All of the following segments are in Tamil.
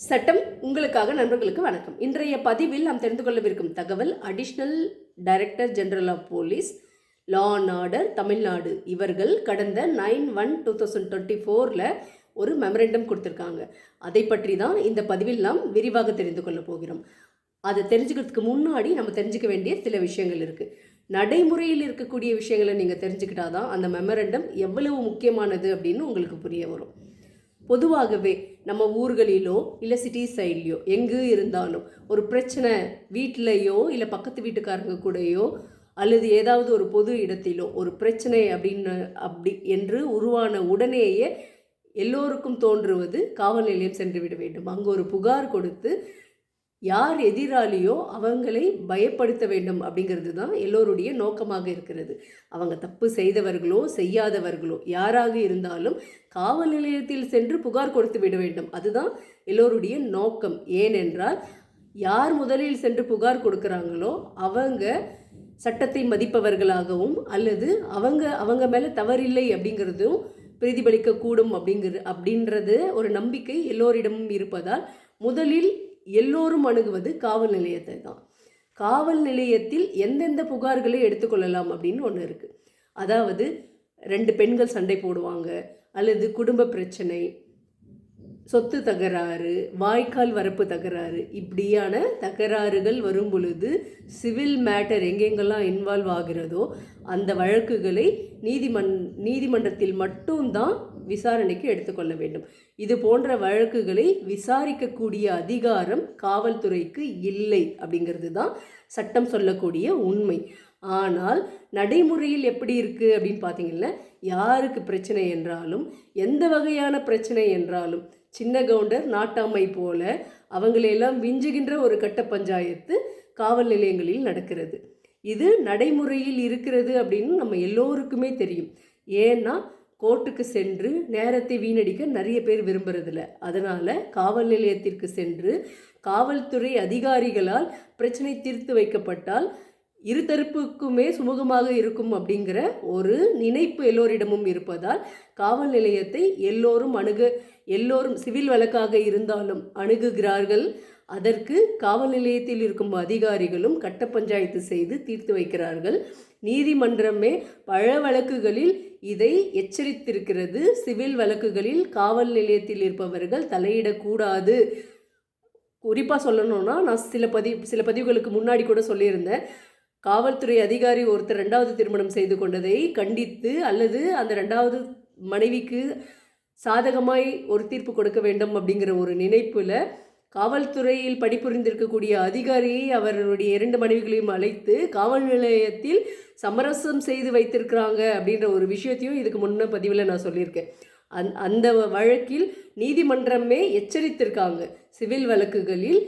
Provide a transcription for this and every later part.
சட்டம் உங்களுக்காக நண்பர்களுக்கு வணக்கம். இன்றைய பதிவில் நாம் தெரிந்து கொள்ளவிருக்கும் தகவல் additional director general of police law and order Tamil Nadu. இவர்கள் கடந்த nine one two thousand twenty ஃபோரில் ஒரு மெமரண்டம் கொடுத்துருக்காங்க. அதை பற்றி தான் இந்த பதிவில் நாம் விரிவாக தெரிந்து கொள்ள போகிறோம். அதை தெரிஞ்சுக்கிறதுக்கு முன்னாடி நம்ம தெரிஞ்சுக்க வேண்டிய சில விஷயங்கள் இருக்குது நடைமுறையில் இருக்கக்கூடிய விஷயங்களை நீங்கள் தெரிஞ்சுக்கிட்டாதான் அந்த மெமரண்டம் எவ்வளவு முக்கியமானது அப்படின்னு உங்களுக்கு புரிய வரும். பொதுவாகவே நம்ம ஊர்களிலோ இல்லை சிட்டி சைட்லேயோ எங்கே இருந்தாலும் ஒரு பிரச்சனை வீட்டிலையோ இல்லை பக்கத்து வீட்டுக்காரங்க கூடயோ அல்லது ஏதாவது ஒரு பொது இடத்திலோ ஒரு பிரச்சனை அப்படின்னு அப்படி என்று உருவான உடனேயே எல்லோருக்கும் தோன்றுவது காவல் நிலையம் சென்று விட வேண்டும். அங்கே ஒரு புகார் கொடுத்து யார் எதிராளியோ அவங்களை பயப்படுத்த வேண்டும் அப்படிங்கிறது தான் எல்லோருடைய நோக்கமாக இருக்கிறது. அவங்க தப்பு செய்தவர்களோ செய்யாதவர்களோ யாராக இருந்தாலும் காவல் நிலையத்தில் சென்று புகார் கொடுத்து விட வேண்டும். அதுதான் எல்லோருடைய நோக்கம். ஏனென்றால் யார் முதலில் சென்று புகார் கொடுக்குறாங்களோ அவங்க சட்டத்தை மதிப்பவர்களாகவும் அல்லது அவங்க அவங்க மேலே தவறில்லை அப்படிங்கிறதும் பிரதிபலிக்கக்கூடும் அப்படிங்கிற அப்படின்றது ஒரு நம்பிக்கை எல்லோரிடமும் இருப்பதால் முதலில் எல்லோரும் அணுகுவது காவல் நிலையத்தை தான். காவல் நிலையத்தில் எந்தெந்த புகார்களை எடுத்துக்கொள்ளலாம் அப்படின்னு ஒன்று இருக்குது அதாவது ரெண்டு பெண்கள் சண்டை போடுவாங்க அல்லது குடும்ப பிரச்சனை சொத்து தகராறு வாய்க்கால் வரப்பு தகராறு இப்படியான தகராறுகள் வரும் பொழுது சிவில் மேட்டர் எங்கெங்கெல்லாம் இன்வால்வ் ஆகிறதோ அந்த வழக்குகளை நீதிமன் நீதிமன்றத்தில் மட்டும்தான் விசாரணைக்கு எடுத்துக்கொள்ள வேண்டும். இது போன்ற வழக்குகளை விசாரிக்கக்கூடிய அதிகாரம் காவல்துறைக்கு இல்லை அப்படிங்கிறது தான் சட்டம் சொல்லக்கூடிய உண்மை. ஆனால் நடைமுறையில் எப்படி இருக்குது அப்படின்னு பார்த்தீங்கன்னா யாருக்கு பிரச்சனை என்றாலும் எந்த வகையான பிரச்சனை என்றாலும் சின்ன கவுண்டர் நாட்டாமை போல அவங்களையெல்லாம் விஞ்சுகின்ற ஒரு கட்ட பஞ்சாயத்து காவல் நிலையங்களில் நடக்கிறது. இது நடைமுறையில் இருக்கிறது அப்படின்னு நம்ம எல்லோருக்குமே தெரியும். ஏன்னா கோர்ட்டுக்கு சென்று நேரத்தை வீணடிக்க நிறைய பேர் விரும்புறதில்ல. அதனால் காவல் நிலையத்திற்கு சென்று காவல்துறை அதிகாரிகளால் பிரச்சனை தீர்த்து வைக்கப்பட்டால் இருதரப்புக்குமே சுமூகமாக இருக்கும் அப்படிங்கிற ஒரு நினைப்பு எல்லோரிடமும் இருப்பதால் காவல் நிலையத்தை எல்லோரும் அணுக எல்லோரும் சிவில் வழக்காக இருந்தாலும் அணுகுகிறார்கள். அதற்கு காவல் நிலையத்தில் இருக்கும் அதிகாரிகளும் கட்ட பஞ்சாயத்து செய்து தீர்த்து வைக்கிறார்கள். நீதிமன்றமே பல வழக்குகளில் இதை எச்சரித்திருக்கிறது. சிவில் வழக்குகளில் காவல் நிலையத்தில் இருப்பவர்கள் தலையிடக்கூடாது. குறிப்பாக சொல்லணும்னா நான் சில பதிவு சில பதிவுகளுக்கு முன்னாடி கூட சொல்லியிருந்தேன். காவல்துறை அதிகாரி ஒருத்தர் ரெண்டாவது திருமணம் செய்து கொண்டதை கண்டித்து அல்லது அந்த ரெண்டாவது மனைவிக்கு சாதகமாய் ஒரு தீர்ப்பு கொடுக்க வேண்டும் அப்படிங்கிற ஒரு நினைப்பில் காவல்துறையில் பணிபுரிந்திருக்கக்கூடிய அதிகாரியை அவருடைய இரண்டு மனைவிகளையும் அழைத்து காவல் நிலையத்தில் சமரசம் செய்து வைத்திருக்கிறாங்க அப்படின்ற ஒரு விஷயத்தையும் இதுக்கு முன்ன பதிவில் நான் சொல்லியிருக்கேன். அந் அந்த வழக்கில் நீதிமன்றமே எச்சரித்திருக்காங்க. சிவில் வழக்குகளில்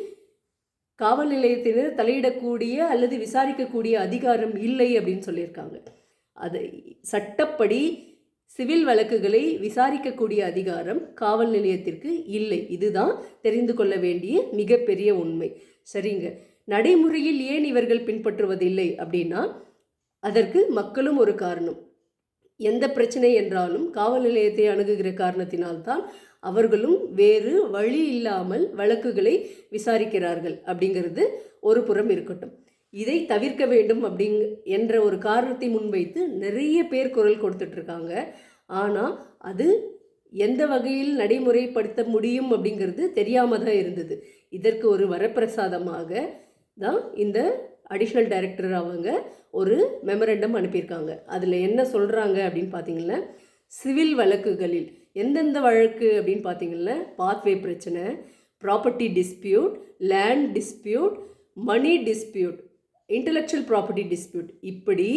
காவல் நிலையத்தினர் தலையிடக்கூடிய அல்லது விசாரிக்கக்கூடிய அதிகாரம் இல்லை அப்படின்னு சொல்லியிருக்காங்க. அது சட்டப்படி சிவில் வழக்குகளை விசாரிக்கக்கூடிய அதிகாரம் காவல் நிலையத்திற்கு இல்லை. இதுதான் தெரிந்து கொள்ள வேண்டிய மிகப்பெரிய உண்மை. சரிங்க. நடைமுறையில் ஏன் இவர்கள் பின்பற்றுவதில்லை அப்படின்னா அதற்கு மக்களும் ஒரு காரணம். எந்த பிரச்சனை என்றாலும் காவல் நிலையத்தை அணுகுகிற காரணத்தினால்தான் அவர்களும் வேறு வழி இல்லாமல் வழக்குகளை விசாரிக்கிறார்கள் அப்படிங்கிறது ஒரு புறம் இருக்கட்டும். இதை தவிர்க்க வேண்டும் அப்படிங் என்ற ஒரு காரணத்தை முன்வைத்து நிறைய பேர் குரல் கொடுத்துட்ருக்காங்க. ஆனால் அது எந்த வகையில் நடைமுறைப்படுத்த முடியும் அப்படிங்கிறது தெரியாமல் தான் இருந்தது. இதற்கு ஒரு வரப்பிரசாதமாக தான் இந்த அடிஷ்னல் டைரக்டர் அவங்க ஒரு மெமரண்டம் அனுப்பியிருக்காங்க. அதில் என்ன சொல்கிறாங்க அப்படின்னு பார்த்தீங்கன்னா சிவில் வழக்குகளில் எந்தெந்த வழக்கு அப்படின்னு பார்த்தீங்கன்னா பாத்வே பிரச்சனை property dispute land dispute money dispute intellectual property dispute இப்படி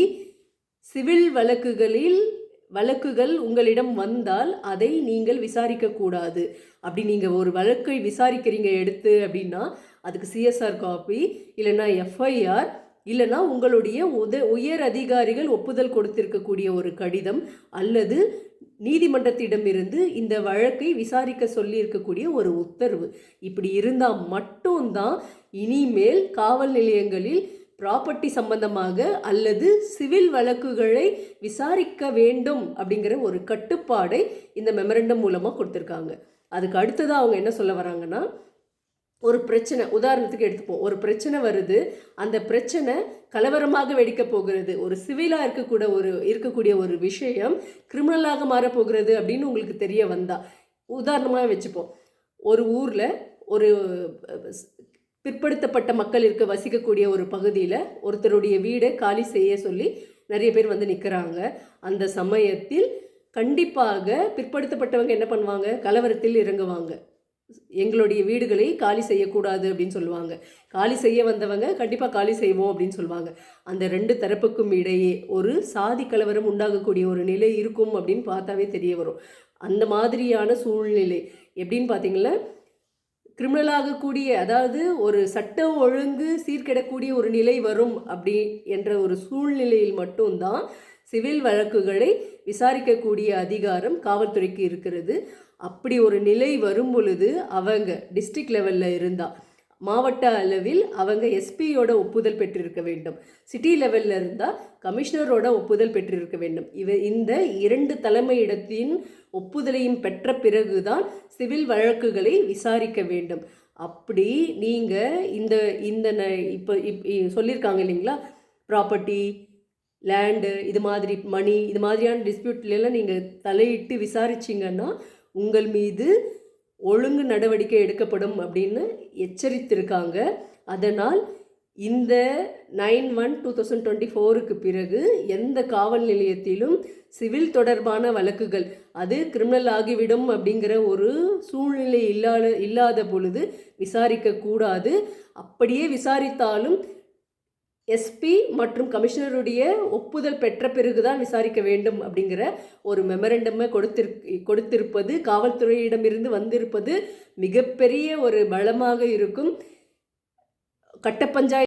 சிவில் வழக்குகளில் வழக்குகள் உங்களிடம் வந்தால் அதை நீங்கள் விசாரிக்கக்கூடாது அப்படி நீங்கள் ஒரு வழக்கை விசாரிக்கிறீங்க எடுத்து அப்படின்னா அதுக்கு சிஎஸ்ஆர் காப்பி இல்லைன்னா எஃப்ஐஆர் இல்லைன்னா உங்களுடைய உத உயர் அதிகாரிகள் ஒப்புதல் கொடுத்திருக்கக்கூடிய ஒரு கடிதம் அல்லது நீதிமன்றத்திடமிருந்து இந்த வழக்கை விசாரிக்க சொல்லியிருக்கக்கூடிய ஒரு உத்தரவு. இப்படி இருந்தால் மட்டும்தான் இனிமேல் காவல் நிலையங்களில் ப்ராப்பர்ட்டி சம்பந்தமாக அல்லது சிவில் வழக்குகளை விசாரிக்க வேண்டும் அப்படிங்கிற ஒரு கட்டுப்பாடை இந்த மெமரண்டம் மூலமாக கொடுத்துருக்காங்க. அதுக்கு அடுத்ததாக அவங்க என்ன சொல்ல வராங்கன்னா ஒரு பிரச்சனை உதாரணத்துக்கு எடுத்துப்போம். ஒரு பிரச்சனை வருது. அந்த பிரச்சனை கலவரமாக வெடிக்க போகிறது. ஒரு சிவிலாக இருக்கக்கூட ஒரு இருக்கக்கூடிய ஒரு விஷயம் கிரிமினலாக மாறப்போகிறது அப்படின்னு உங்களுக்கு தெரிய வந்தா உதாரணமாக வச்சுப்போம். ஒரு ஊரில் ஒரு பிற்படுத்தப்பட்ட மக்கள் இருக்க வசிக்கக்கூடிய ஒரு பகுதியில் ஒருத்தருடைய வீடை காலி செய்ய சொல்லி நிறைய பேர் வந்து நிற்கிறாங்க அந்த சமயத்தில் கண்டிப்பாக பிற்படுத்தப்பட்டவங்க என்ன பண்ணுவாங்க? கலவரத்தில் இறங்குவாங்க. எங்களுடைய வீடுகளை காலி செய்யக்கூடாது அப்படின்னு சொல்லுவாங்க. காலி செய்ய வந்தவங்க கண்டிப்பாக காலி செய்வோம் அப்படின்னு சொல்லுவாங்க. அந்த ரெண்டு தரப்புக்கும் இடையே ஒரு சாதி கலவரம் உண்டாகக்கூடிய ஒரு நிலை இருக்கும் அப்படின்னு பார்த்தாவே தெரிய வரும். அந்த மாதிரியான சூழ்நிலை எப்படின்னு பார்த்தீங்கன்னா கிரிமினலாகக்கூடிய அதாவது ஒரு சட்டம் ஒழுங்கு சீர்கெடக்கூடிய ஒரு நிலை வரும் அப்படி என்ற ஒரு சூழ்நிலையில் மட்டும்தான் சிவில் வழக்குகளை விசாரிக்கக்கூடிய அதிகாரம் காவல்துறைக்கு இருக்கிறது. அப்படி ஒரு நிலை வரும் பொழுது அவங்க டிஸ்ட்ரிக்ட் லெவலில் இருந்தால் மாவட்ட அளவில் அவங்க எஸ்பியோட ஒப்புதல் பெற்றிருக்க வேண்டும். சிட்டி லெவலில் இருந்தால் கமிஷனரோட ஒப்புதல் பெற்றிருக்க வேண்டும். இவ இந்த இரண்டு தலைமையிடத்தின் ஒப்புதலையும் பெற்ற பிறகுதான் சிவில் வழக்குகளை விசாரிக்க வேண்டும். அப்படி நீங்கள் இந்த இந்த ந- இப்போ இப் இ- சொல்லியிருக்காங்க இல்லைங்களா? ப்ராப்பர்ட்டி லேண்டு இது மாதிரி மணி இது மாதிரியான டிஸ்பியூட்லாம் நீங்கள் தலையிட்டு விசாரிச்சிங்கன்னா உங்கள் மீது ஒழுங்கு நடவடிக்கை எடுக்கப்படும் அப்படின்னு எச்சரித்திருக்காங்க. அதனால் இந்த nine one two thousand twenty ஃபோருக்கு பிறகு எந்த காவல் நிலையத்திலும் சிவில் தொடர்பான வழக்குகள் அது கிரிமினல் ஆகிவிடும் அப்படிங்கிற ஒரு சூழ்நிலை இல்லாத இல்லாத பொழுது விசாரிக்கக்கூடாது அப்படியே விசாரித்தாலும் எஸ்பி மற்றும் கமிஷனருடைய ஒப்புதல் பெற்ற பிறகுதான் விசாரிக்க வேண்டும் அப்படிங்கிற ஒரு மெமரண்டமை கொடுத்திரு கொடுத்திருப்பது காவல்துறையிடமிருந்து வந்திருப்பது மிகப்பெரிய ஒரு பலமாக இருக்கும். கட்ட பஞ்சாயத்து